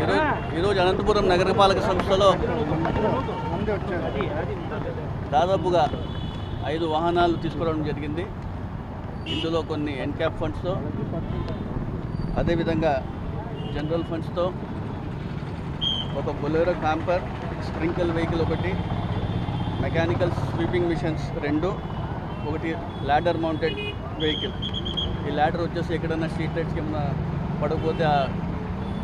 ఈరోజు అనంతపురం నగరపాలక సంస్థలో దాదాపుగా ఐదు వాహనాలు తీసుకురావడం జరిగింది. ఇందులో కొన్ని ఎన్క్యాప్ ఫండ్స్తో అదేవిధంగా జనరల్ ఫండ్స్తో ఒక బొలెరో క్యాంపర్ స్ప్రింకిల్ వెహికల్ ఒకటి మెకానికల్ స్వీపింగ్ మిషన్స్ రెండు ఒకటి ల్యాడర్ మౌంటెడ్ వెహికల్. ఈ ల్యాడర్ వచ్చేసి ఎక్కడైనా స్ట్రీట్ లైట్స్ కింద పడకపోతే ఆ-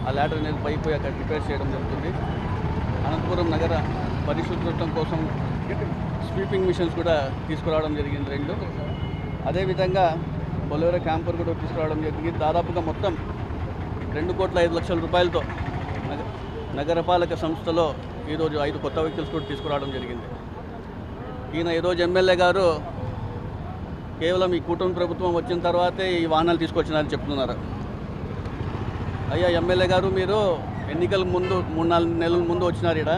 ఆ ల్యాడర్ అనేది పైపోయి అక్కడ రిపేర్ చేయడం జరుగుతుంది. అనంతపురం నగర పరిశుభ్రతం కోసం స్వీపింగ్ మిషన్స్ కూడా తీసుకురావడం జరిగింది రెండు. అదేవిధంగా బొలెరో క్యాంపర్ కూడా తీసుకురావడం జరిగింది. దాదాపుగా మొత్తం రెండు కోట్ల ఐదు లక్షల రూపాయలతో నగరపాలక సంస్థలో ఈరోజు ఐదు కొత్త వెహికల్స్ కూడా తీసుకురావడం జరిగింది. ఈయన ఈరోజు ఎమ్మెల్యే గారు కేవలం ఈ కూటమి ప్రభుత్వం వచ్చిన తర్వాతే ఈ వాహనాలు తీసుకొచ్చినారని చెప్తున్నారు. అయ్యా ఎమ్మెల్యే గారు మీరు ఎన్నికల ముందు మూడు నాలుగు నెలల ముందు వచ్చినారు ఇక్కడ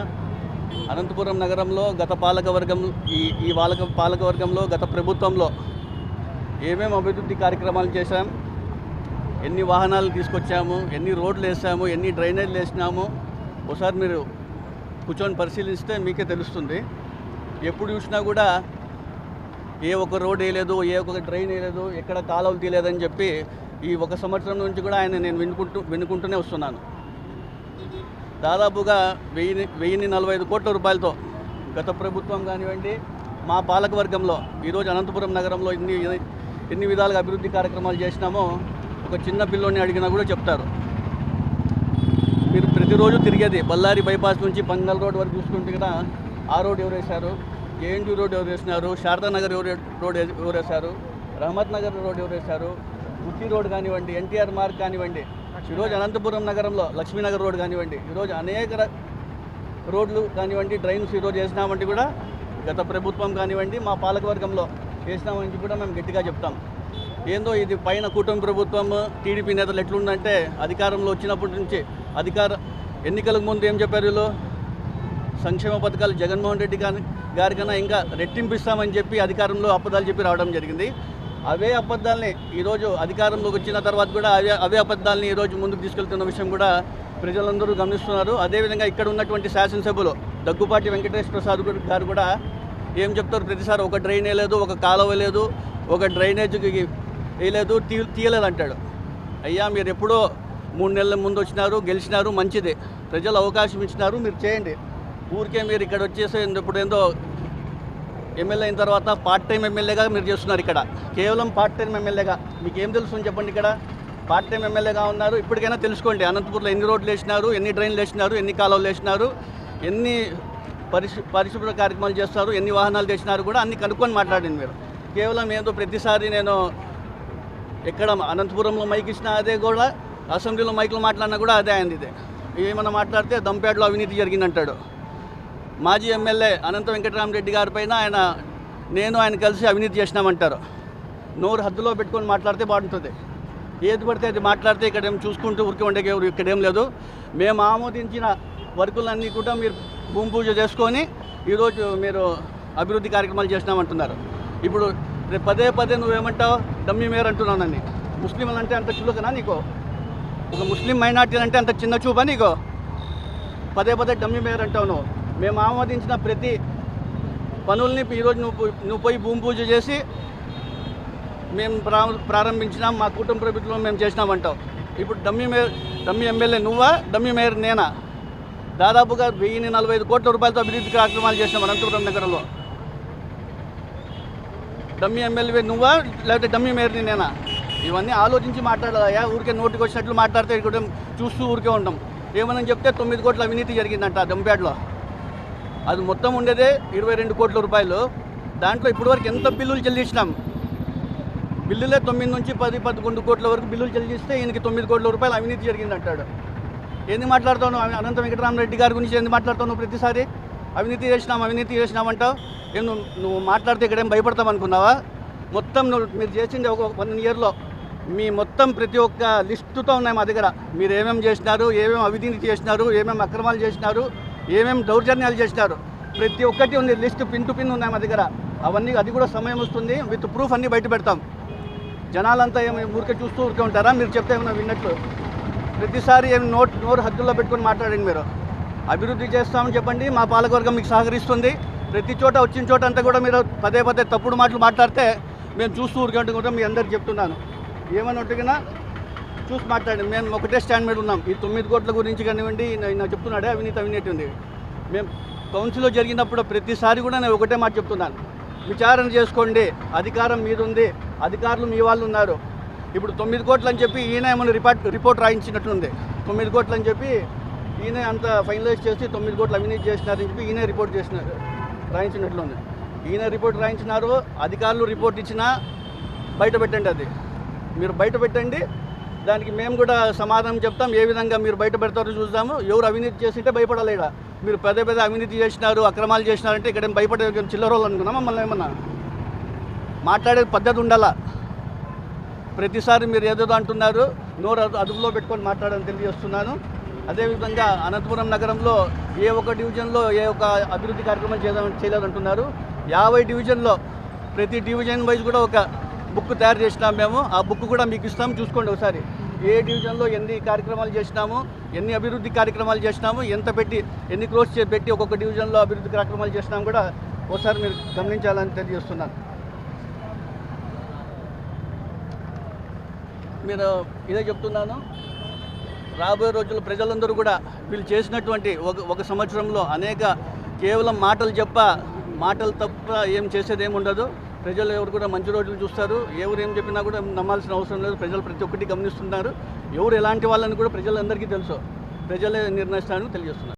అనంతపురం నగరంలో గత పాలకవర్గం ఈ ఈ పాలక పాలకవర్గంలో గత ప్రభుత్వంలో ఏమేమి అభివృద్ధి కార్యక్రమాలు చేశాం? ఎన్ని వాహనాలు తీసుకొచ్చాము? ఎన్ని రోడ్లు వేసాము? ఎన్ని డ్రైనేజ్లు వేసినాము? ఒకసారి మీరు కూర్చొని పరిశీలిస్తే మీకే తెలుస్తుంది. ఎప్పుడు చూసినా కూడా ఏ ఒక్క రోడ్ వేయలేదు ఏ ఒక్క డ్రైన్ వేయలేదు ఎక్కడ కాలువలు తీయలేదని చెప్పి ఈ ఒక సంవత్సరం నుంచి కూడా ఆయన నేను వినుకుంటూ వినుకుంటూనే వస్తున్నాను. దాదాపుగా వెయ్యి వెయ్యిన్ని నలభై ఐదు కోట్ల రూపాయలతో గత ప్రభుత్వం కానివ్వండి మా పాలకవర్గంలో ఈరోజు అనంతపురం నగరంలో ఎన్ని ఎన్ని విధాలుగా అభివృద్ధి కార్యక్రమాలు చేసినామో ఒక చిన్న పిల్లోని అడిగినా కూడా చెప్తారు. మీరు ప్రతిరోజు తిరిగేది బళ్ళారి బైపాస్ నుంచి పంగల్ రోడ్ వరకు చూసుకుంటే కూడా ఆ రోడ్ ఎవరు వేశారు? జేఎన్టీ రోడ్ ఎవరు వేసినారు? శారదా నగర్ ఎవరు రోడ్ ఎవరు వేశారు? రహమత్ నగర్ రోడ్ ఎవరు వేశారు? గుత్తి రోడ్ కానివ్వండి ఎన్టీఆర్ మార్గ్ కానివ్వండి ఈరోజు అనంతపురం నగరంలో లక్ష్మీనగర్ రోడ్ కానివ్వండి ఈరోజు అనేక రోడ్లు కానివ్వండి డ్రైన్స్ ఈరోజు వేసినామంటే కూడా గత ప్రభుత్వం కానివ్వండి మా పాలకవర్గంలో చేసినామని కూడా మేము గట్టిగా చెప్తాం. ఏందో ఇది పైన కూటమి ప్రభుత్వం టీడీపీ నేతలు ఎట్లుందంటే అధికారంలో వచ్చినప్పటి నుంచి అధికార ఎన్నికలకు ముందు ఏం చెప్పారు వీళ్ళు? సంక్షేమ పథకాలు జగన్మోహన్ రెడ్డి గారి గారికన్నా ఇంకా రెట్టింపిస్తామని చెప్పి అధికారంలో అబద్ధాలు చెప్పి రావడం జరిగింది. అవే అబద్ధాలని ఈరోజు అధికారంలోకి వచ్చిన తర్వాత కూడా అవే అవే అబద్ధాలని ఈరోజు ముందుకు తీసుకెళ్తున్న విషయం కూడా ప్రజలందరూ గమనిస్తున్నారు. అదేవిధంగా ఇక్కడ ఉన్నటువంటి శాసనసభ్యులు దగ్గుపాటి వెంకటేష్ ప్రసాద్ గారు- కూడా ఏం చెప్తారు ప్రతిసారి? ఒక డ్రైనే లేదు ఒక కాలువ లేదు ఒక డ్రైనేజ్కి వేయలేదు తీ తీయలేదు అంటాడు. అయ్యా మీరు ఎప్పుడో మూడు నెలల ముందు వచ్చినారు గెలిచినారు మంచిదే. ప్రజలు అవకాశం ఇచ్చినారు మీరు చేయండి. ఊరికే మీరు ఇక్కడ వచ్చేసి ఇప్పుడు ఏందో ఎమ్మెల్యే అయిన తర్వాత పార్ట్ టైం ఎమ్మెల్యేగా మీరు చేస్తున్నారు ఇక్కడ. కేవలం పార్ట్ టైం ఎమ్మెల్యేగా. మీకు ఏం తెలుసు చెప్పండి ఇక్కడ? పార్ట్ టైం ఎమ్మెల్యేగా ఉన్నారు. ఇప్పటికైనా తెలుసుకోండి. అనంతపూర్లో ఎన్ని రోడ్లు వేసినారు ఎన్ని డ్రైన్లు వేసినారు ఎన్ని కాలువలు వేసినారు ఎన్ని పరిశు పరిశుభ్ర కార్యక్రమాలు చేస్తారు ఎన్ని వాహనాలు తెచ్చినారు కూడా అన్ని కనుక్కొని మాట్లాడింది మీరు. కేవలం ఏదో ప్రతిసారి నేను ఎక్కడ అనంతపురంలో మైక్ ఇచ్చినా అదే కూడా అసెంబ్లీలో మైక్లో మాట్లాడినా కూడా అదే అయింది ఇదే ఏమైనా మాట్లాడితే దంపేటలో అవినీతి జరిగిందంటాడు. మాజీ ఎమ్మెల్యే అనంత వెంకటరామరెడ్డి గారి పైన ఆయన నేను ఆయన కలిసి అవినీతి చేసినామంటారు. నోరు హద్దులో పెట్టుకొని మాట్లాడితే బాగుంటుంది. ఏది పడితే అది మాట్లాడితే ఇక్కడ ఏం చూసుకుంటూ ఉరికి ఉండే ఇక్కడ ఏం లేదు. మేము ఆమోదించిన వర్కులన్నీ కూడా మీరు భూమి పూజ చేసుకొని ఈరోజు మీరు అభివృద్ధి కార్యక్రమాలు చేసినామంటున్నారు. ఇప్పుడు రేపు పదే పదే నువ్వేమంటావు? డమ్మీ అంటున్నావు నన్ను. ముస్లింలు అంటే అంత చులకనా నీకు? ఒక ముస్లిం మైనార్టీలు అంటే అంత చిన్న చూపా నీకు? పదే పదే డమ్మి మేయర్ అంటావు నువ్వు. మేము ఆమోదించిన ప్రతి పనుల్ని ఈరోజు నువ్వు పోయి- నువ్వు పోయి భూమి పూజ చేసి మేము ప్రా ప్రారంభించినాం మా కుటుంబ ప్రభుత్వం మేము చేసినామంటావు. ఇప్పుడు డమ్మీ మేయర్ డమ్మీ ఎమ్మెల్యే నువ్వా డమ్మీ మేయర్ నేనా? దాదాపుగా వెయ్యి నలభై ఐదు కోట్ల రూపాయలతో అభివృద్ధి కార్యక్రమాలు చేసినాం అనంతపురం నగరంలో. డమ్మీ ఎమ్మెల్యే నువ్వా లేకపోతే డమ్మీ మేయర్ని నేనా? ఇవన్నీ ఆలోచించి మాట్లాడాలయ్యా. ఊరికే నోటికి వచ్చినట్లు మాట్లాడితే ఇక్కడ చూస్తూ ఊరికే ఉంటాం ఏమని చెప్తే తొమ్మిది కోట్ల అవినీతి జరిగిందంట దంపేటలో అది మొత్తం ఉండేదే ఇరవై రెండు కోట్ల రూపాయలు. దాంట్లో ఇప్పటివరకు ఎంత బిల్లులు చెల్లించినాం? బిల్లులే తొమ్మిది నుంచి పది పదకొండు కోట్ల వరకు బిల్లులు చెల్లిస్తే ఈయనకి తొమ్మిది కోట్ల రూపాయలు అవినీతి జరిగింది అంటాడు ఏంది మాట్లాడుతావు అనంత వెంకటరామరెడ్డి గారి గురించి ఏంది మాట్లాడుతావు ప్రతిసారి? అవినీతి చేసినాం అవినీతి చేసినామంటావు ఏం నువ్వు నువ్వు మాట్లాడితే ఇక్కడేం భయపడతాం అనుకున్నావా? మొత్తం నువ్వు మీరు చేసింది ఒక వన్ ఇయర్లో మీ మొత్తం ప్రతి ఒక్క లిస్టుతో ఉన్నాయి మా దగ్గర. మీరు ఏమేమి చేసినారు? ఏమేమి అవినీతి చేసినారు? ఏమేమి అక్రమాలు చేసినారు? ఏమేమి దౌర్జన్యాలు చేసినారు? ప్రతి ఒక్కటి ఉంది. లిస్ట్ పిన్ టు పిన్ ఉన్నాయి మా దగ్గర. అవన్నీ అది కూడా సమయం వస్తుంది. విత్ ప్రూఫ్ అన్నీ బయట పెడతాం. జనాలంతా ఏమి ఊరికే చూస్తూ ఊరికే ఉంటారా? మీరు చెప్తే ఏమైనా విన్నట్లు ప్రతిసారి ఏం నోట్ నోరు హద్దుల్లో పెట్టుకొని మాట్లాడండి మీరు. అభివృద్ధి చేస్తామని చెప్పండి. మా పాలకవర్గం మీకు సహకరిస్తుంది. ప్రతి చోట వచ్చిన చోట అంతా కూడా మీరు పదే పదే తప్పుడు మాటలు మాట్లాడితే మేము చూస్తూ ఊరికే ఉంటుంది మీ అందరికి చెప్తున్నాను. ఏమైనా ఒట్టుగా చూసి మాట్లాడండి. మేము ఒకటే స్టాండ్ మీద ఉన్నాం. ఈ తొమ్మిది కోట్ల గురించి కానివ్వండి నేను చెప్తున్నాడే అవినీతి అవినీతి ఉంది. మేము కౌన్సిల్లో జరిగినప్పుడు ప్రతిసారి కూడా నేను ఒకటే మాట చెప్తున్నాను. విచారణ చేసుకోండి. అధికారం మీద ఉంది. అధికారులు మీ వాళ్ళు ఉన్నారు. ఇప్పుడు తొమ్మిది కోట్లు అని చెప్పి ఈయన ఏమైనా రిపోర్ట్ రిపోర్ట్ రాయించినట్లుంది. తొమ్మిది కోట్లు అని చెప్పి ఈయన అంత ఫైనలైజ్ చేసి తొమ్మిది కోట్లు అవినీతి చేసినారని చెప్పి ఈయన రిపోర్ట్ చేసిన రాయించినట్లుంది. ఈయన రిపోర్ట్ రాయించినారు. అధికారులు రిపోర్ట్ ఇచ్చినా బయట పెట్టండి అది. మీరు బయట పెట్టండి. దానికి మేము కూడా సమాధానం చెప్తాం. ఏ విధంగా మీరు బయటపెడతారో చూద్దాము. ఎవరు అవినీతి చేసింటే భయపడలేడా? మీరు పెద్ద పెద్ద అవినీతి చేసినారు అక్రమాలు చేసినారంటే ఇక్కడ భయపడే చిల్లరోళ్ళు అనుకున్నాం మమ్మల్ని ఏమన్నా? మాట్లాడే పద్ధతి ఉండాలా? ప్రతిసారి మీరు ఏదేదో అంటున్నారు నోరు అదు- అదుపులో పెట్టుకొని మాట్లాడని తెలియజేస్తున్నాను. అదేవిధంగా అనంతపురం నగరంలో ఏ ఒక్క డివిజన్లో ఏ ఒక్క అభివృద్ధి కార్యక్రమం చేద్దాం చేయలేదంటున్నారు. యాభై డివిజన్లో ప్రతి డివిజన్ వైజ్ కూడా ఒక బుక్ తయారు చేసినాం మేము. ఆ బుక్ కూడా మీకు ఇస్తాం. చూసుకోండి ఒకసారి. ఏ డివిజన్లో ఎన్ని కార్యక్రమాలు చేసినాము ఎన్ని అభివృద్ధి కార్యక్రమాలు చేసినాము ఎంత పెట్టి ఎన్ని క్రోర్స్ పెట్టి ఒక్కొక్క డివిజన్లో అభివృద్ధి కార్యక్రమాలు చేసినాము కూడా ఒకసారి మీరు గమనించాలని తెలియజేస్తున్నాను. మీరు ఇదే చెప్తున్నాను. రాబోయే రోజుల్లో ప్రజలందరూ కూడా వీళ్ళు చేసినటువంటి ఒక ఒక సంవత్సరంలో అనేక కేవలం మాటలు చెప్ప మాటలు తప్ప ఏం చేసేది ఏమి ఉండదు ప్రజలు ఎవరు కూడా మంచి రోజులు చూస్తారు. ఎవరు ఏం చెప్పినా కూడా నమ్మాల్సిన అవసరం లేదు. ప్రజలు ప్రతి ఒక్కటి గమనిస్తున్నారు. ఎవరు ఎలాంటి వాళ్ళని కూడా ప్రజలందరికీ తెలుసు. ప్రజలే నిర్ణయిస్తారని తెలియజేస్తున్నారు.